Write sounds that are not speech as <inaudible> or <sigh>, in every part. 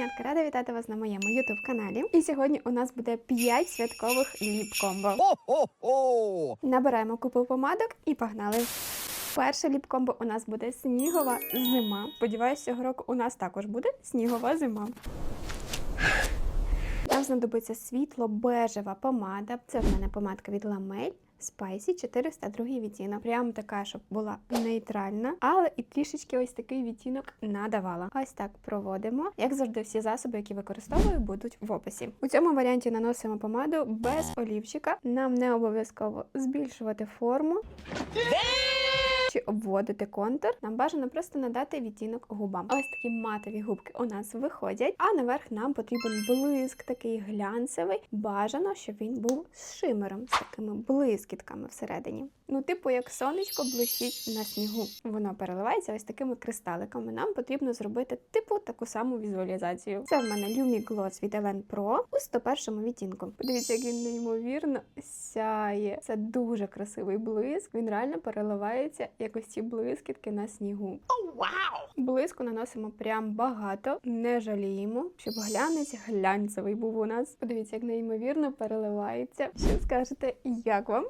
Цуценятка, рада вітати вас на моєму youtube каналі. І сьогодні у нас буде 5 святкових ліп-комбо. Хо-хо-хо! Набираємо купу помадок і погнали. Перше ліп-комбо у нас буде снігова зима. Сподіваюсь, цього року у нас також буде снігова зима. Нам знадобиться світло бежева помада. Це в мене помадка від Ламель. Spicy 402 відтінок. Прям така, щоб була нейтральна, але і трішечки ось такий відтінок надавала. Ось так проводимо. Як завжди, всі засоби, які використовую, будуть в описі. У цьому варіанті наносимо помаду без олівчика. Нам не обов'язково збільшувати форму. Чи обводити контур, нам бажано просто надати відтінок губам. Ось такі матові губки у нас виходять, а наверх нам потрібен блиск, такий глянцевий. Бажано, щоб він був з шимером, з такими блискітками всередині. Ну, типу, як сонечко блищить на снігу. Воно переливається ось такими кристаликами. Нам потрібно зробити типу таку саму візуалізацію. Це в мене Lumi Gloss від Elen Pro у 101 відтінку. Подивіться, як він неймовірно сяє. Це дуже красивий блиск. Він реально переливається як ось ці блискітки на снігу. Блиску наносимо прям багато, не жаліємо, щоб глянець глянцевий був у нас. Подивіться, як неймовірно переливається. Що скажете, як вам?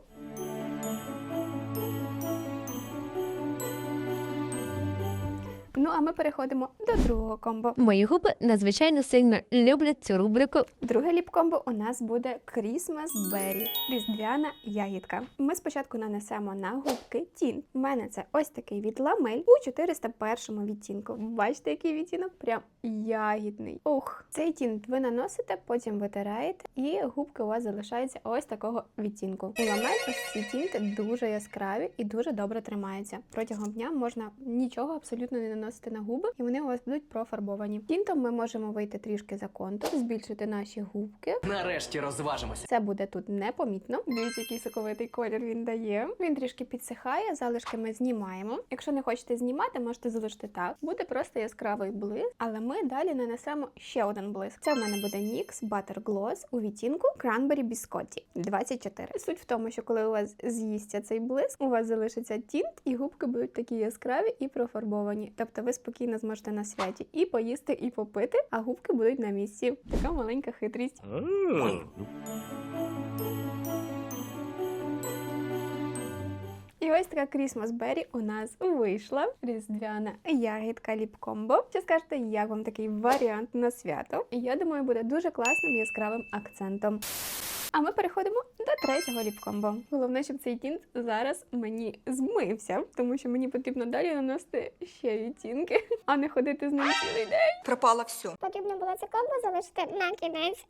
Ну, а ми переходимо до другого комбо. Мої губи надзвичайно сильно люблять цю рубрику. Друге ліп-комбо у нас буде Christmas Berry, різдвяна ягідка. Ми спочатку нанесемо на губки тінт. У мене це ось такий від ламель у 401 відтінку. Бачите, який відтінок? Прям ягідний. Ух, цей тінт ви наносите, потім витираєте, і губки у вас залишаються ось такого відтінку. У ламель ось ці тінти дуже яскраві і дуже добре тримаються. Протягом дня можна нічого абсолютно не наносити на губи, і вони у вас будуть профарбовані. Тінтом ми можемо вийти трішки за контур, збільшити наші губки. Нарешті розважимося. Це буде тут непомітно. Дивіться, який соковитий колір він дає. Він трішки підсихає, залишки ми знімаємо. Якщо не хочете знімати, можете залишити так. Буде просто яскравий блиск, але ми далі нанесемо ще один блиск. Це в мене буде NYX Butter Gloss у відтінку Cranberry Biscotti 24. Суть в тому, що коли у вас з'їсться цей блиск, у вас залишиться тінт, і губки будуть такі яскраві і профарбовані. Тобто ви спокійно зможете на святі і поїсти, і попити, а губки будуть на місці. Така маленька хитрість. І ось така Christmas Berry у нас вийшла. Різдвяна ягідка ліп-комбо. Що скажете, як вам такий варіант на свято? Я думаю, буде дуже класним яскравим акцентом. А ми переходимо до третього ліп-комбо. Головне, щоб цей тінт зараз мені змився, тому що мені потрібно далі наносити ще відтінки, а не ходити з ним цілий день. пропало все. Потрібно було це комбо залишити на кінець.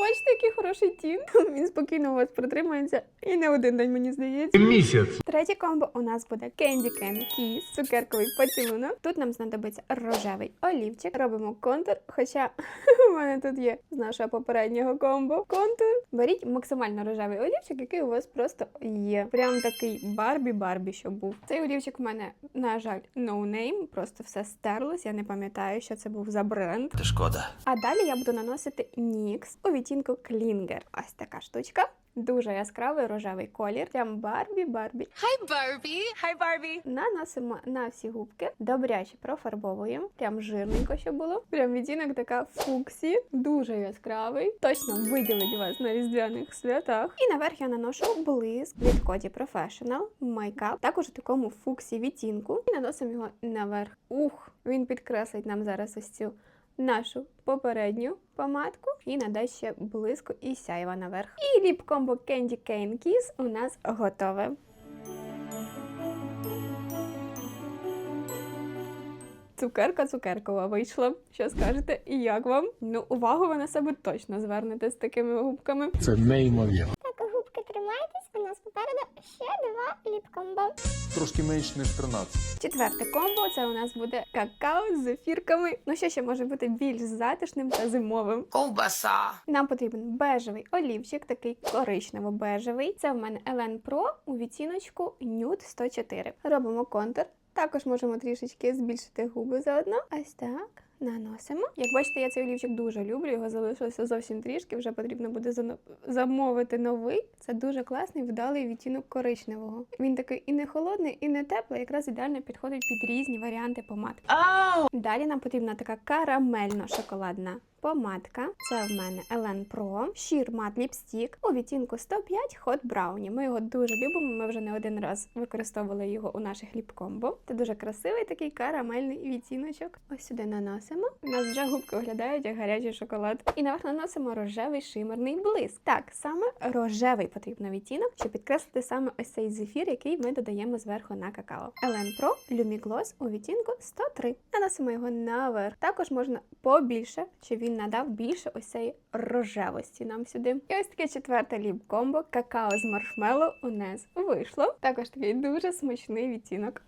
Бачите, який хороший тінт. Він спокійно у вас протримається і не один день, мені здається. місяць. Третє комбо у нас буде Candy Can Kiss, цукерковий поцілунок. Тут нам знадобиться рожевий олівчик. Робимо контур. Хоча <laughs> у мене тут є з нашого попереднього комбо контур. Беріть максимально рожевий олівчик, який у вас просто є. Прям такий Барбі-Барбі, що був. Цей олівчик у мене, на жаль, no просто все стерлось. Я не пам'ятаю, що це був за бренд. Це шкода. А далі я буду наносити нікс у відтінку Клінгер. Ось така штучка. Дуже яскравий рожевий колір. Прям Барбі, Барбі. Хай Барбі! Хай Барбі! Наносимо на всі губки, добряче профарбовуємо. Прям жирненько, щоб було. Прям відтінок така фуксі, дуже яскравий. Точно виділить вас на різдвяних святах. І наверх я наношу блиск від Coty Professional Makeup, також у такому фуксі відтінку. І наносимо його наверх. Ух, він підкреслить нам зараз ось цю нашу попередню помадку і надасть ще блиску і сяйва наверх. І ліп-комбо Candy Cane Kiss у нас готове. Цукерка цукеркова вийшла. Що скажете? І як вам? Ну, увагу ви на себе точно звернете з такими губками. Це неймовірно. Так, губки тримайтесь, у нас попереду ще два ліп-комбо. Трошки менш ніж 13. Четверте комбо це у нас буде какао з зефірками. Ну що ще може бути більш затишним та зимовим? Ковбаса! Нам потрібен бежевий олівчик, такий коричнево-бежевий. Це в мене Elen Pro у відтіночку Nude 104. Робимо контур. Також можемо трішечки збільшити губи заодно. Ось так. Наносимо. Як бачите, я цей олівчик дуже люблю. Його залишилося зовсім трішки. Вже потрібно буде замовити новий. Це дуже класний, вдалий відтінок коричневого. Він такий і не холодний, і не теплий. Якраз ідеально підходить під різні варіанти помад. Далі нам потрібна така карамельно-шоколадна помадка. Це в мене Елен Pro Sheer Matte Lipstick у відтінку 105 Hot Brownie. Ми його дуже любимо. Ми вже не один раз використовували його у наших ліп-комбо. Це дуже красивий такий карамельний відтіночок. Ось сюди наносимо. У нас вже губки виглядають як гарячий шоколад. І наверх наносимо рожевий шимерний блиск. Так, саме рожевий потрібно відтінок, щоб підкреслити саме ось цей зефір, який ми додаємо зверху на какао. Елен Pro Lumi Gloss у відтінку 103. Наносимо його наверх. Також можна побільше, щоб він надав більше ось цієї рожевості нам сюди. І ось таке четверте ліп-комбо какао з маршмеллоу у нас вийшло. Також такий дуже смачний відтінок.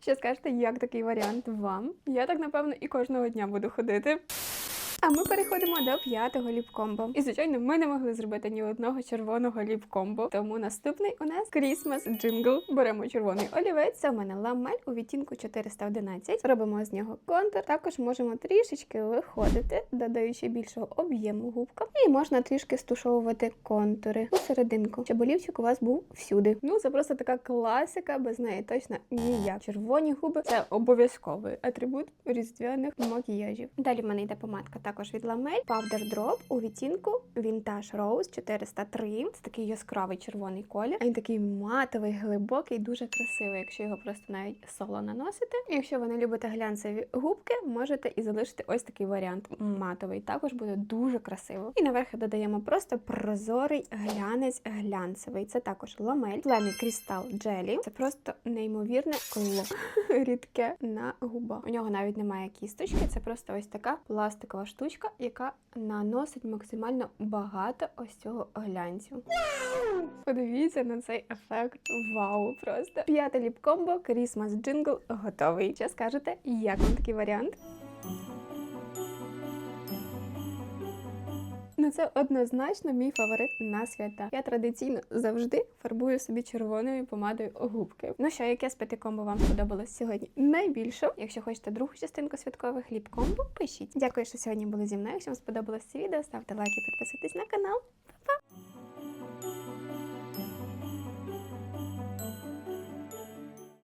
Що скажете, як такий варіант вам? Я так напевно і кожного дня буду ходити. А ми переходимо до п'ятого ліп-комбо. І звичайно, ми не могли зробити ні одного червоного ліп-комбо. Тому наступний у нас Christmas Jingle. Беремо червоний олівець. Це у мене ламель у відтінку 411. Робимо з нього контур. Також можемо трішечки виходити, додаючи більшого об'єму губкам. І можна трішки стушовувати контури у серединку, щоб олівчик у вас був всюди. Ну це просто така класика, без неї точно ніяк. Червоні губи це обов'язковий атрибут різдвяних макіяжів. Далі в мене йде помадка також від Ламель Powder Drop у відтінку Vintage Rose 403. Це такий яскравий червоний колір. Він такий матовий, глибокий, дуже красивий, якщо його просто навіть соло наносити. Якщо ви не любите глянцеві губки, можете і залишити ось такий варіант матовий. Також буде дуже красиво. І наверх додаємо просто прозорий глянець глянцевий. Це також ламель, Flammy Crystal Jelly. Це просто неймовірне скло <laughs> рідке на губах. У нього навіть немає кісточки, це просто ось така пластикова штучка, яка наносить максимально багато ось цього глянцю. Подивіться на цей ефект. Вау! Просто п'яте ліп-комбо Christmas джингл готовий. Що скажете, як вам такий варіант? Ну, це однозначно мій фаворит на свята. Я традиційно завжди фарбую собі червоною помадою губки. Ну що, яке з п'яти комбо вам сподобалось сьогодні найбільше? Якщо хочете другу частинку святкових хліб комбо, пишіть. Дякую, що сьогодні були зі мною. Якщо вам сподобалось це відео, ставте лайки, підписуйтесь на канал.